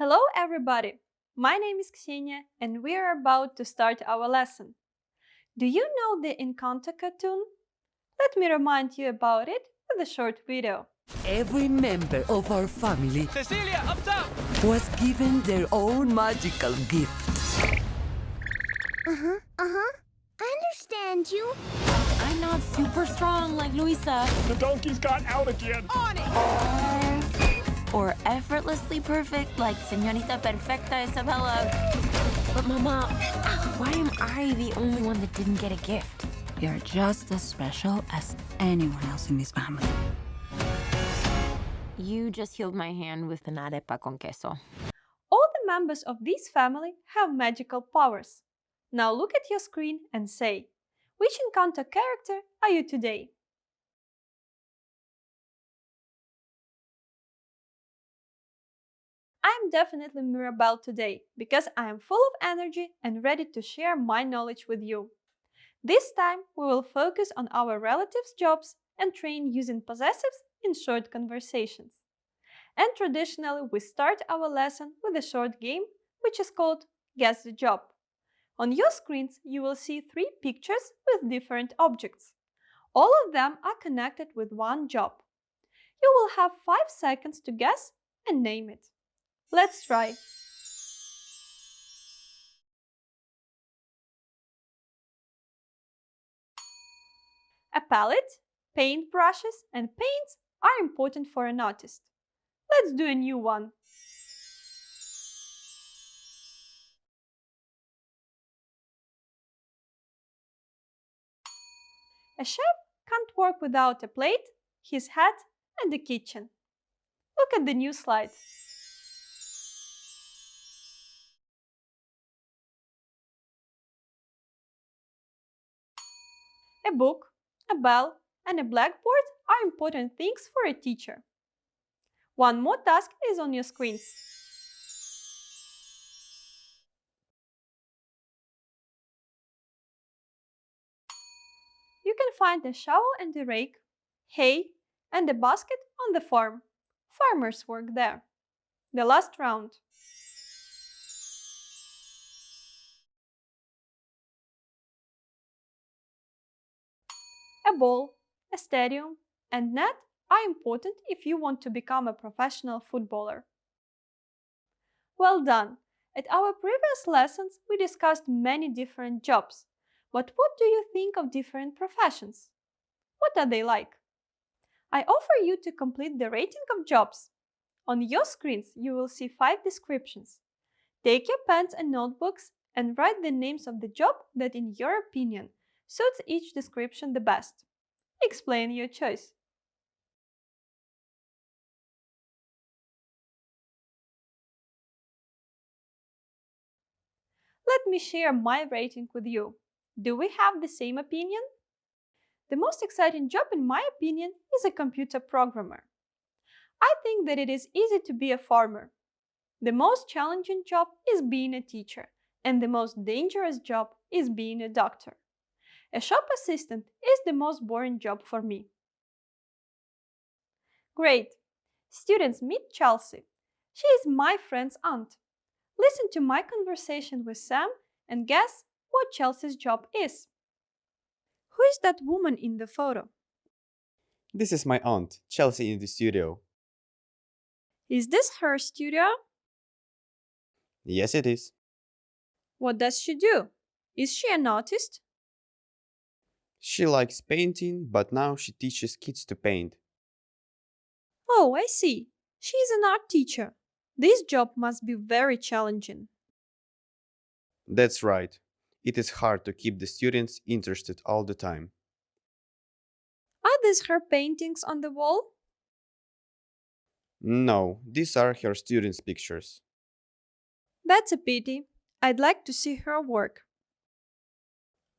Hello, everybody! My name is Ksenia, and we are about to start our lesson. Do you know the Encanto cartoon? Let me remind you about it with a short video. Every member of our family Cecilia, up top! was given their own magical gift. Uh-huh, uh-huh. I understand you. I'm not super strong like Luisa, The donkey's got out again. Or effortlessly perfect like Señorita Perfecta Isabella. But Mama, why am I the only one that didn't get a gift? You're just as special as anyone else in this family. You just healed my hand with an arepa con queso. All the members of this family have magical powers. Now look at your screen and say, which Encanto character are you today? I am definitely Mirabelle today because I am full of energy and ready to share my knowledge with you. This time we will focus on our relatives' jobs and train using possessives in short conversations. And traditionally, we start our lesson with a short game which is called Guess the Job. On your screens, you will see three pictures with different objects. All of them are connected with one job. You will have five seconds to guess and name it. Let's try. A palette, paint brushes, and paints are important for an artist. Let's do a new one. A chef can't work without a plate, his hat, and the kitchen. Look at the new slide. A book, a bell, and a blackboard are important things for a teacher. One more task is on your screens. You can find a shovel and a rake, hay, and a basket on the farm. Farmers work there. The last round. A ball, a stadium, and net are important if you want to become a professional footballer. Well done! At our previous lessons, we discussed many different jobs. But what do you think of different professions? What are they like? I offer you to complete the rating of jobs. On your screens, you will see five descriptions. Take your pens and notebooks and write the names of the job that, in your opinion, suits each description the best. Explain your choice. Let me share my rating with you. Do we have the same opinion? The most exciting job, in my opinion, is a computer programmer. I think that it is easy to be a farmer. The most challenging job is being a teacher, and the most dangerous job is being a doctor. A shop assistant is the most boring job for me. Great! Students, meet Chelsea. She is my friend's aunt. Listen to my conversation with Sam and guess what Chelsea's job is. Who is that woman in the photo? This is my aunt, Chelsea, in the studio. Is this her studio? Yes, it is. What does she do? Is she an artist? She likes painting, but now she teaches kids to paint. Oh, I see. She is an art teacher. This job must be very challenging. That's right. It is hard to keep the students interested all the time. Are these her paintings on the wall? No, these are her students' pictures. That's a pity. I'd like to see her work.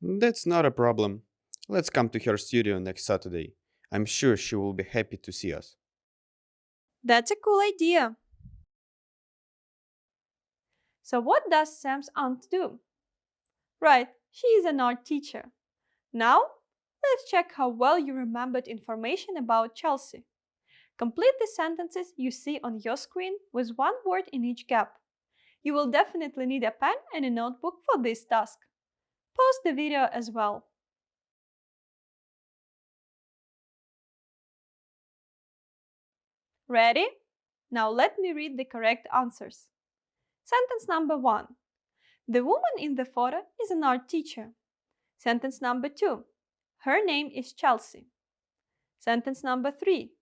That's not a problem. Let's come to her studio next Saturday. I'm sure she will be happy to see us. That's a cool idea. So, what does Sam's aunt do? Right, she is an art teacher. Now, let's check how well you remembered information about Chelsea. Complete the sentences you see on your screen with one word in each gap. You will definitely need a pen and a notebook for this task. Pause the video as well. Ready? Now let me read the correct answers. Sentence number one. The woman in the photo is an art teacher. Sentence number two. Her name is Chelsea. Sentence number three.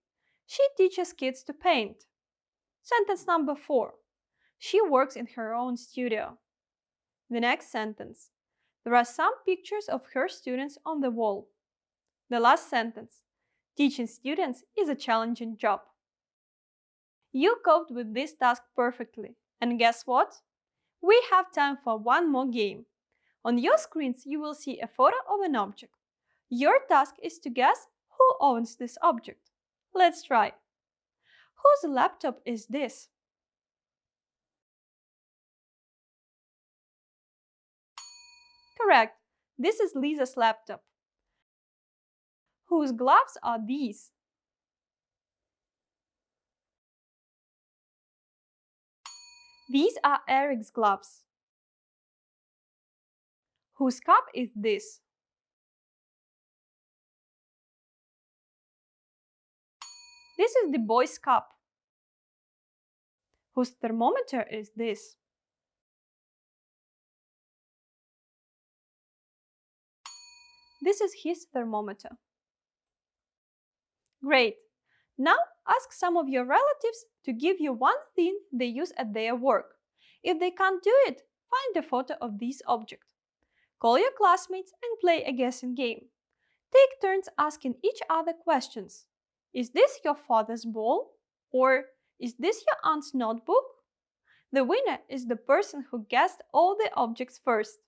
She teaches kids to paint. Sentence number four. She works in her own studio. The next sentence. There are some pictures of her students on the wall. The last sentence. Teaching students is a challenging job. You coped with this task perfectly. And guess what? We have time for one more game. On your screens, you will see a photo of an object. Your task is to guess who owns this object. Let's try. Whose laptop is this? Correct. This is Lisa's laptop. Whose gloves are these? These are Eric's gloves. Whose cup is this? This is the boy's cup. Whose thermometer is this? This is his thermometer. Great! Now ask some of your relatives to give you one thing they use at their work. If they can't do it, find a photo of this object. Call your classmates and play a guessing game. Take turns asking each other questions. Is this your father's ball? Or is this your aunt's notebook? The winner is the person who guessed all the objects first.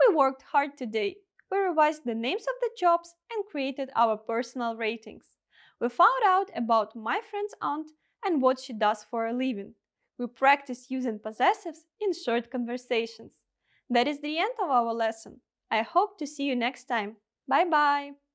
We worked hard today. We revised the names of the jobs and created our personal ratings. We found out about my friend's aunt and what she does for a living. We practice using possessives in short conversations. That is the end of our lesson. I hope to see you next time. Bye bye!